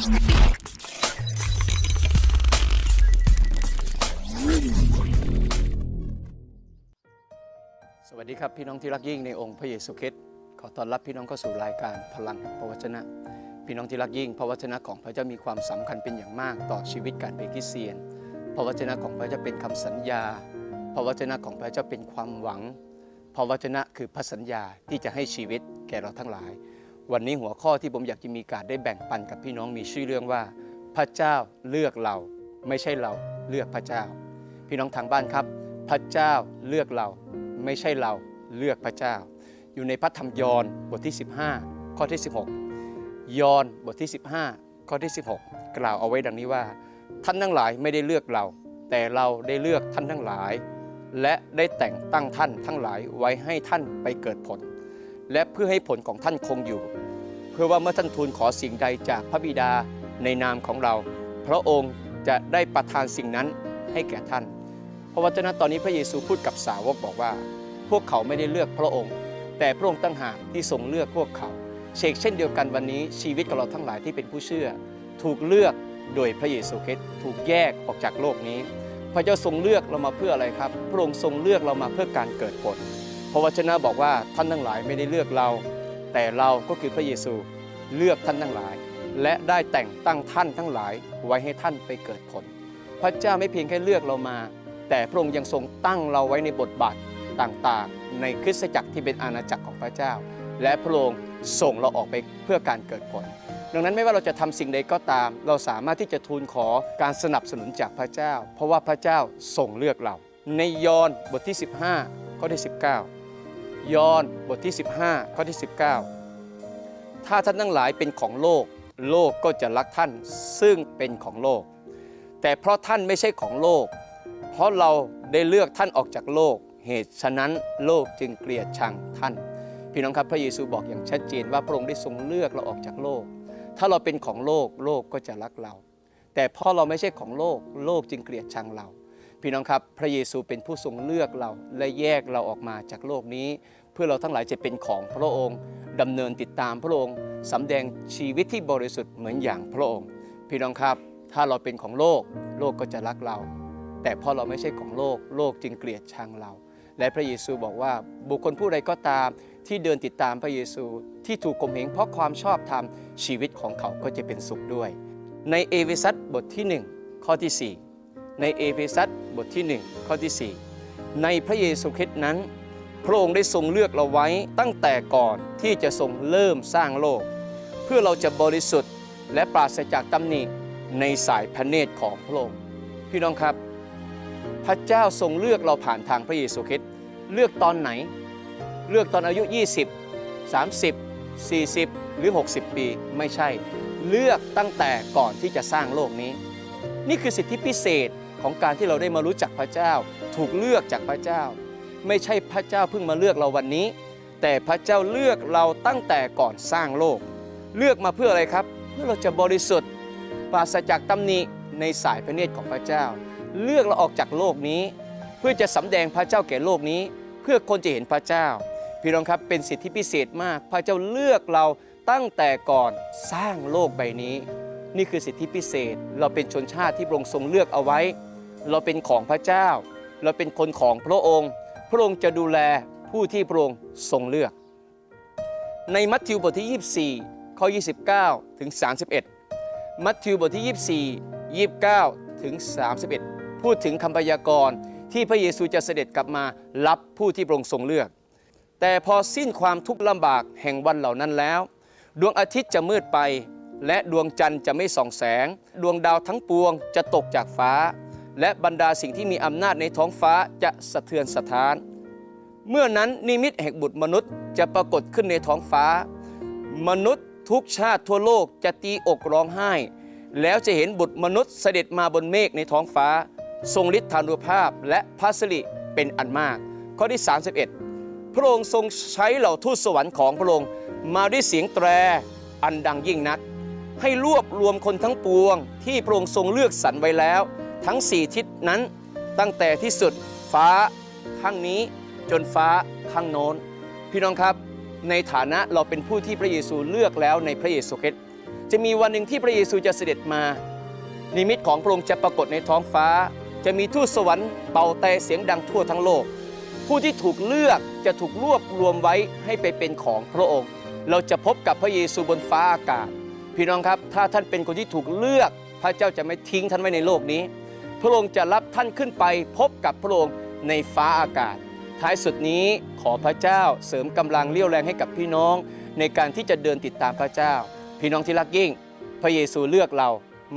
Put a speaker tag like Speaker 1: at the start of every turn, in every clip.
Speaker 1: สวัสดีครับพี่น้องที่รักยิ่งในองค์พระเยซูคริสต์ขอต้อนรับพี่น้องเข้าสู่รายการพลังแห่งพระวจนะ พี่น้องที่รักยิ่งพระวจนะของพระเจ้ามีความสำคัญเป็นอย่างมากต่อชีวิตการเป็นคริสเตียน พระวจนะของพระเจ้าเป็นคำสัญญา พระวจนะของพระเจ้าเป็นความหวัง พระวจนะคือพระสัญญาที่จะให้ชีวิตแก่เราทั้งหลาย วันนี้หัวข้อที่ผมอยากจะมีการได้แบ่งปันกับพี่น้องมีชื่อเรื่องว่า พระเจ้าเลือกเรา ไม่ใช่เราเลือกพระเจ้า พี่น้องทางบ้านครับ พระเจ้าเลือกเรา ไม่ใช่เราเลือกพระเจ้า อยู่ในพระธรรมยอห์นบทที่ 15 ข้อที่ 16 ยอห์นบทที่ 15 ข้อที่ 16 กล่าวเอาไว้ดังนี้ว่า ท่านทั้งหลายไม่ได้เลือกเรา แต่เราได้เลือกท่านทั้งหลาย และได้แต่งตั้งท่านทั้งหลายไว้ให้ท่านไปเกิดผล และเพื่อให้ผลของท่านคงอยู่ เพื่อว่าเมื่อท่านทูลขอสิ่งใดจากพระบิดาในนามของเรา พระองค์จะได้ประทานสิ่งนั้นให้แก่ท่าน พระวจนะตอนนี้พระเยซูพูดกับสาวกบอกว่า พวกเขาไม่ได้เลือกพระองค์ แต่พระองค์ตั้งหากที่ทรงเลือกพวกเขาเชกเช่นเดียวกันวันนี้ชีวิตของเราทั้งหลายที่เป็นผู้เชื่อ ถูกเลือกโดยพระเยซูคริสต์ถูกแยกออกจากโลกนี้ พระเจ้าทรงเลือกเรามาเพื่ออะไรครับ พระองค์ทรงเลือกเรามาเพื่อการเกิดผลพระวจนะบอกว่าท่านทั้งหลายไม่ได้เลือกเรา แต่เราก็คือพระเยซูเลือกท่านทั้งหลาย และได้แต่งตั้งท่านทั้งหลายไว้ให้ท่านไปเกิดผล พระเจ้าไม่เพียงแค่เลือกเรามา แต่พระองค์ยังทรงตั้งเราไว้ในบทบาทต่างๆ ในคริสตจักรที่เป็นอาณาจักรของพระเจ้า และพระองค์ส่งเราออกไปเพื่อการเกิดผล ดังนั้นไม่ว่าเราจะทำสิ่งใดก็ตาม เราสามารถที่จะทูลขอการสนับสนุนจากพระเจ้า เพราะว่าพระเจ้าส่งเลือกเรา ในยอห์นบทที่ 15ข้อที่19 ยอห์นบทที่ 15 ข้อที่ 19 ถ้าท่านทั้งหลายเป็นของโลก โลกก็จะรักท่านซึ่งเป็นของโลก แต่เพราะท่านไม่ใช่ของโลก เพราะเราได้เลือกท่านออกจากโลก เหตุฉะนั้นโลกจึงเกลียดชังท่าน พี่น้องครับพระเยซูบอกอย่างชัดเจนว่าพระองค์ได้ทรงเลือกเราออกจากโลก ถ้าเราเป็นของโลกโลกก็จะรักเรา แต่เพราะเราไม่ใช่ของโลก โลกจึงเกลียดชังเรา พี่น้องครับพระเยซูเป็นผู้ทรงเลือกเราและแยกเราออกมาจากโลกนี้ เพื่อเราทั้งหลายจะเป็นของพระองค์ดำเนินติดตามพระองค์สำแดงชีวิตที่บริสุทธิ์เหมือนอย่างพระองค์ พี่น้องครับ ถ้าเราเป็นของโลก โลกก็จะรักเรา แต่พอเราไม่ใช่ของโลก โลกจึงเกลียดชังเรา และพระเยซูบอกว่าบุคคลผู้ใดก็ตามที่เดินติดตามพระเยซูที่ถูกข่มเหงเพราะความชอบธรรมชีวิตของเขาก็จะเป็นสุขด้วย ในเอเฟซัสบทที่ 1 ข้อที่ 4 ในเอเฟซัสบทที่ 1 ข้อที่ 4 ในพระเยซูคริสต์นั้น พระองค์ได้ทรงเลือกเราไว้ตั้งแต่ก่อนที่จะทรงเริ่มสร้างโลก เพื่อเราจะบริสุทธิ์และปราศจากตำหนิในสายพระเนตรของพระองค์พี่น้องครับ พระเจ้าทรงเลือกเราผ่านทางพระเยซูคริสต์เลือกตอนไหน เลือกตอนอายุ 20 30 40 หรือ 60 ปีไม่ใช่ เลือกตั้งแต่ก่อนที่จะสร้างโลกนี้ นี่คือสิทธิพิเศษ ของการที่เราได้มารู้จักพระเจ้า ถูกเลือกจากพระเจ้า ไม่ใช่พระเจ้าเพิ่งมาเลือกเราวันนี้ แต่พระเจ้าเลือกเราตั้งแต่ก่อนสร้างโลก เลือกมาเพื่ออะไรครับ เพื่อเราจะบริสุทธิ์ปราศจากตำหนิในสายพระเนตรของพระเจ้า เลือกเราออกจากโลกนี้ เพื่อจะสำแดงพระเจ้าแก่โลกนี้ เพื่อคนจะเห็นพระเจ้า พี่น้องครับเป็นสิทธิพิเศษมาก พระเจ้าเลือกเราตั้งแต่ก่อนสร้างโลกใบนี้ นี่คือสิทธิพิเศษ เราเป็นชนชาติที่พระองค์ทรงเลือกเอาไว้ เราเป็นของพระเจ้า เราเป็นคนของพระองค์ พระองค์จะดูแลผู้ที่พระองค์ทรงเลือก ในมัทธิวบทที่ 24 ข้อ 29 ถึง 31 มัทธิวบทที่ 24 29 ถึง 31 พูดถึงคำพยากรณ์ที่พระเยซูจะเสด็จกลับมารับผู้ที่พระองค์ทรงเลือก แต่พอสิ้นความทุกข์ลำบากแห่งวันเหล่านั้นแล้ว ดวงอาทิตย์จะมืดไป และดวงจันทร์จะไม่ส่องแสง ดวงดาวทั้งปวงจะตกจากฟ้า และบรรดาสิ่งที่มีอำนาจในท้องฟ้าจะสะเทือนสะท้าน เมื่อนั้นนิมิตแห่งบุตรมนุษย์จะปรากฏขึ้นในท้องฟ้า มนุษย์ทุกชาติทั่วโลกจะตีอกร้องไห้ แล้วจะเห็นบุตรมนุษย์เสด็จมาบนเมฆในท้องฟ้า ทรงฤทธานุภาพและพระสิริเป็นอันมาก ข้อที่ 31 พระองค์ทรงใช้เหล่าทูตสวรรค์ของพระองค์มาด้วยเสียงแตรอันดังยิ่งนัก ให้รวบรวมคนทั้งปวงที่พระองค์ทรงเลือกสรรไว้แล้ว ทั้งสี่ทิศนั้นตั้งแต่ที่สุดฟ้าข้างนี้จนฟ้าข้างโน้น พี่น้องครับในฐานะเราเป็นผู้ที่พระเยซูเลือกแล้วในพระเยซูคริสต์จะมีวันหนึ่งที่พระเยซูจะเสด็จมา นิมิตของพระองค์จะปรากฏในท้องฟ้า จะมีทูตสวรรค์เป่าแต่เสียงดังทั่วทั้งโลก ผู้ที่ถูกเลือกจะถูกรวบรวมไว้ให้ไปเป็นของพระองค์ เราจะพบกับพระเยซูบนฟ้าอากาศ พี่น้องครับ ถ้าท่านเป็นคนที่ถูกเลือก พระเจ้าจะไม่ทิ้งท่านไว้ในโลกนี้ พระองค์จะรับท่านขึ้นไปพบกับพระองค์ในฟ้าอากาศ ท้ายสุดนี้ขอพระเจ้าเสริมกำลังเลี้ยวแรงให้กับพี่น้อง ในการที่จะเดินติดตามพระเจ้า พี่น้องที่รักยิ่ง พระเยซูเลือกเรา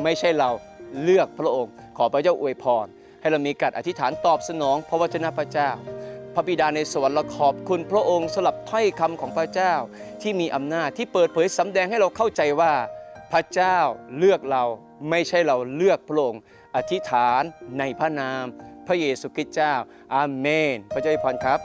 Speaker 1: ไม่ใช่เราเลือกพระองค์ ขอพระเจ้าอวยพร ให้เรามีการอธิษฐานตอบสนองพระวจนะพระเจ้า พระบิดาในสวรรค์เราขอบคุณพระองค์สำหรับถ้อยคำของพระเจ้า ที่มีอำนาจที่เปิดเผยสำแดงให้เราเข้าใจว่า พระเจ้าเลือกเราไม่ใช่เราเลือกพระองค์อธิษฐานในพระนาม พระเยซูคริสต์เจ้า อาเมน พระเจ้าอวยพรครับ